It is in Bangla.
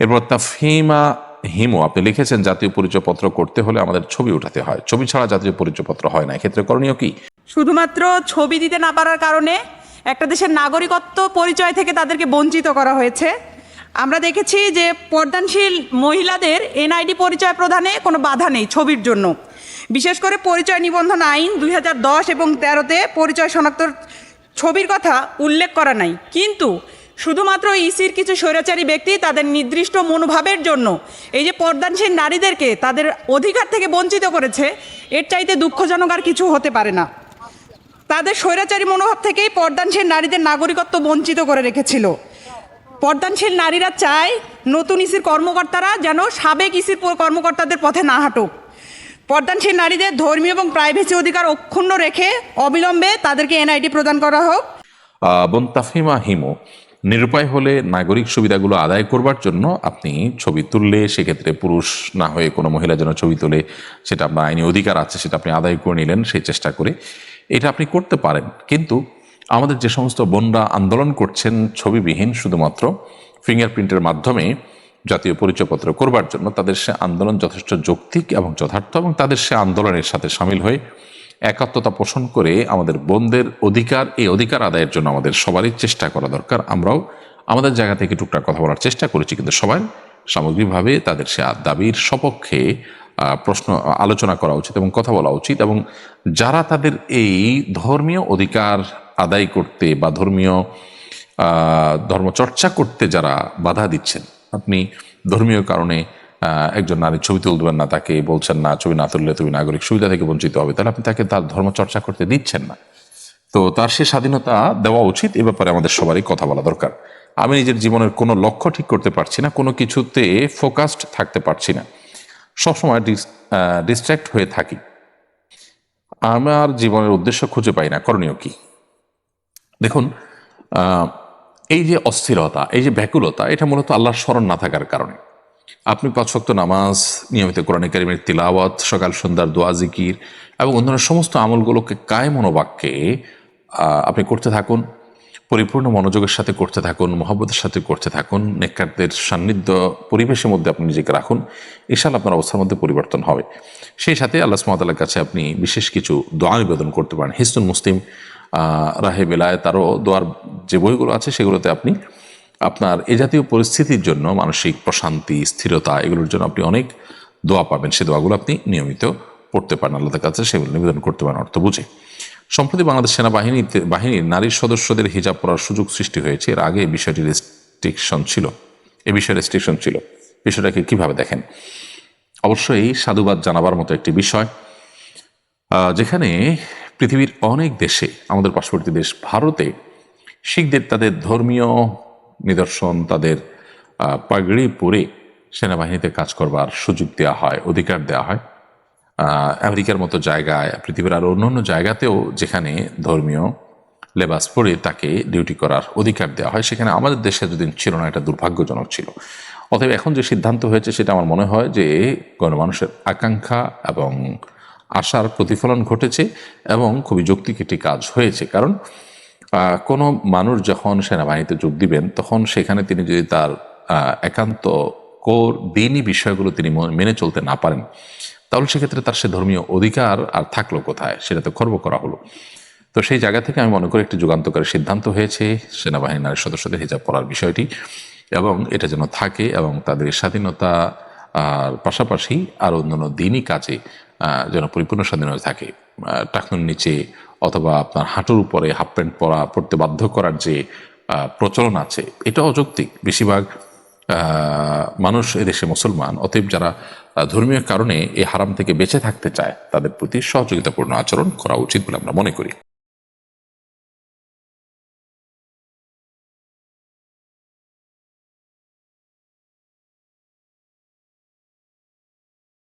এরপর তাফহিমা হিমু, আপনি লিখেছেন জাতীয় পরিচয়পত্র করতে হলে আমাদের ছবি উঠাতে হয়। ছবি ছাড়া জাতীয় পরিচয়পত্র হয় না। এক্ষেত্রে করণীয় কি? শুধুমাত্র ছবি দিতে না পারার কারণে একটা দেশের নাগরিকত্ব পরিচয় থেকে তাদেরকে বঞ্চিত করা হয়েছে। আমরা দেখেছি যে পর্দানশীল মহিলাদের এনআইডি পরিচয় প্রদানে কোনো বাধা নেই ছবির জন্য। বিশেষ করে পরিচয় নিবন্ধন আইন দুই হাজার দশ এবং তেরোতে পরিচয় শনাক্তর ছবির কথা উল্লেখ করা নাই। কিন্তু শুধুমাত্র ইসির কিছু স্বৈরাচারী ব্যক্তি তাদের নির্দিষ্ট মনোভাবের জন্য, এই যে পর্দানশীল নারীদেরকে তাদের অধিকার থেকে বঞ্চিত করেছে, এর চাইতে দুঃখজনক আর কিছু হতে পারে না। তাদের স্বৈরাচারী মনোভাব থেকেই পর্দানশীল নারীদের নাগরিকত্ব বঞ্চিত করে রেখেছিল। পর্দানশীল নারীরা চায় নতুন ইসির কর্মকর্তারা যেন সাবেক ইসির কর্মকর্তাদের পথে না হাঁটুক। পর্দানশীল নারীদের ধর্মীয় এবং প্রাইভেসি অধিকার অক্ষুণ্ণ রেখে অবিলম্বে তাদেরকে এনআইডি প্রদান করা হোক। বোন তাফহিমা হিমু নিরুপায় হলে নাগরিক সুবিধাগুলো আদায় করবার জন্য আপনি ছবি তুললে সেক্ষেত্রে পুরুষ না হয়ে কোনো মহিলা যেন ছবি তুলে, সেটা আপনার আইনি অধিকার আছে, সেটা আপনি আদায় করে নিলেন, সেই চেষ্টা করে এটা আপনি করতে পারেন। কিন্তু আমাদের যে সমস্ত বোনরা আন্দোলন করছেন ছবিবিহীন শুধুমাত্র ফিঙ্গারপ্রিন্টের মাধ্যমে জাতীয় পরিচয়পত্র করবার জন্য, তাদের সে আন্দোলন যথেষ্ট যৌক্তিক এবং যথার্থ এবং তাদের সে আন্দোলনের সাথে সামিল হয়ে একাত্মতা পোষণ করে আমাদের বোনদের অধিকার, এই অধিকার আদায়ের জন্য আমাদের সবারই চেষ্টা করা দরকার। আমরাও আমাদের জায়গা থেকে টুকটাক কথা বলার চেষ্টা করেছি, কিন্তু সবাই সামগ্রিকভাবে তাদের সে দাবির সপক্ষে প্রশ্ন, আলোচনা করা উচিত এবং কথা বলা উচিত এবং যারা তাদের এই ধর্মীয় অধিকার আদায় করতে বা ধর্মীয় ধর্মচর্চা করতে যারা বাধা দিচ্ছেন, আপনি ধর্মীয় কারণে একজন নারীর ছবি তুলবেন না, তাকে বলছেন, না, ছবি না তুললে তুমি নাগরিক সুবিধা থেকে বঞ্চিত হবে। তাহলে আপনি তাকে তার ধর্মচর্চা করতে দিচ্ছেন না। তো তার সে স্বাধীনতা দেওয়া উচিত, এ ব্যাপারে আমাদের সবারই কথা বলা দরকার। আমি নিজের জীবনের কোনো লক্ষ্য ঠিক করতে পারছি না, কোনো কিছুতে ফোকাসড থাকতে পারছি না। সবসময় ডিস্ট্র্যাক্ট হয়ে থাকি। আমার জীবনের উদ্দেশ্য খুঁজে পাই না, করণীয় কি? দেখুন এই যে অস্থিরতা, এই যে ব্যাকুলতা, এটা মূলত আল্লাহর স্মরণ না থাকার কারণে। আপনি পাঁচ ওয়াক্ত নামাজ, নিয়মিত কোরআন কারিমের তিলাওয়াত, সকাল সন্ধ্যার দোয়া, জিকির এবং অন্যান্য সমস্ত আমলগুলোকে কায় মনোবাক্যে আপনি করতে থাকুন। পরিপূর্ণ মনোযোগের সাথে করতে থাকুন, মহব্বতের সাথে করতে থাকুন, নেককারদের সান্নিধ্য পরিবেশের মধ্যে আপনি নিজেকে রাখুন। ইশাল আপনার অবস্থার মধ্যে পরিবর্তন হবে। সেই সাথে আল্লাহ সুমতাল্লার কাছে আপনি বিশেষ কিছু দোয়া নিবেদন করতে পারেন। হিস্তুন মুসলিম রাহে বেলায় তারও দোয়ার যে বইগুলো আছে সেগুলোতে আপনি আপনার এ জাতীয় পরিস্থিতির জন্য মানসিক প্রশান্তি, স্থিরতা, এগুলোর জন্য আপনি অনেক দোয়া পাবেন। সে দোয়াগুলো আপনি নিয়মিত পড়তে পারেন। আল্লাহর কাছে সেগুলো নিবেদন করতে পারেন অর্থ বুঝে। সম্প্রতি বাংলাদেশ সেনাবাহিনীতে, বাহিনীর নারী সদস্যদের হিজাব পরার সুযোগ সৃষ্টি হয়েছে। এর আগে বিষয়টি রেস্ট্রিকশন ছিল। এ বিষয়ে রেস্ট্রিকশন ছিল। বিষয়টাকে কীভাবে দেখেন? অবশ্যই সাধুবাদ জানাবার মতো একটি বিষয়। যেখানে পৃথিবীর অনেক দেশে, আমাদের পার্শ্ববর্তী দেশ ভারতে শিখদের তাদের ধর্মীয় নিদর্শন তাদের পাগড়ি পরে সেনাবাহিনীতে কাজ করবার সুযোগ দেওয়া হয়, অধিকার দেওয়া হয়। আমেরিকার মতো জায়গায়, পৃথিবীর আরও অন্য জায়গাতেও যেখানে ধর্মীয় লেবাস পরে তাকে ডিউটি করার অধিকার দেওয়া হয়, সেখানে আমাদের দেশে যদিন ছিল না, এটা দুর্ভাগ্যজনক ছিল। অতএব এখন যে সিদ্ধান্ত হয়েছে, সেটা আমার মনে হয় যে গণমানুষের আকাঙ্ক্ষা এবং আশার প্রতিফলন ঘটেছে এবং খুবই যৌক্তিক একটি কাজ হয়েছে। কারণ কোনো মানুষ যখন সেনাবাহিনীতে যোগ দিবেন, তখন সেখানে তিনি যদি তার একান্ত কোর দিনই বিষয়গুলো তিনি মেনে চলতে না পারেন, তাহলে সেক্ষেত্রে তার সে ধর্মীয় অধিকার আর থাকল কোথায়? সেটা তো খর্ব করা হলো। তো সেই জায়গা থেকে আমি মনে করি একটি যুগান্তকারী সিদ্ধান্ত হয়েছে, সেনাবাহিনীর নারী সদস্যদের হিজাব পড়ার বিষয়টি, এবং এটা যেন থাকে এবং তাদের স্বাধীনতা আর পাশাপাশি আর অন্যান্য দিনই কাজে যেন পরিপূর্ণ স্বাধীনতা থাকে। টাকনুর নিচে অথবা আপনার হাঁটুর উপরে হাফ প্যান্ট পরা, পড়তে বাধ্য করার যে প্রচলন আছে, এটা অযৌক্তিক। বেশিরভাগ মানুষ এদেশে মুসলমান, অতএব যারা ধর্মীয় কারণে এই হারাম থেকে বেঁচে থাকতে চায়, তাদের প্রতি সহযোগিতাপূর্ণ আচরণ করা উচিত বলে আমরা মনে করি।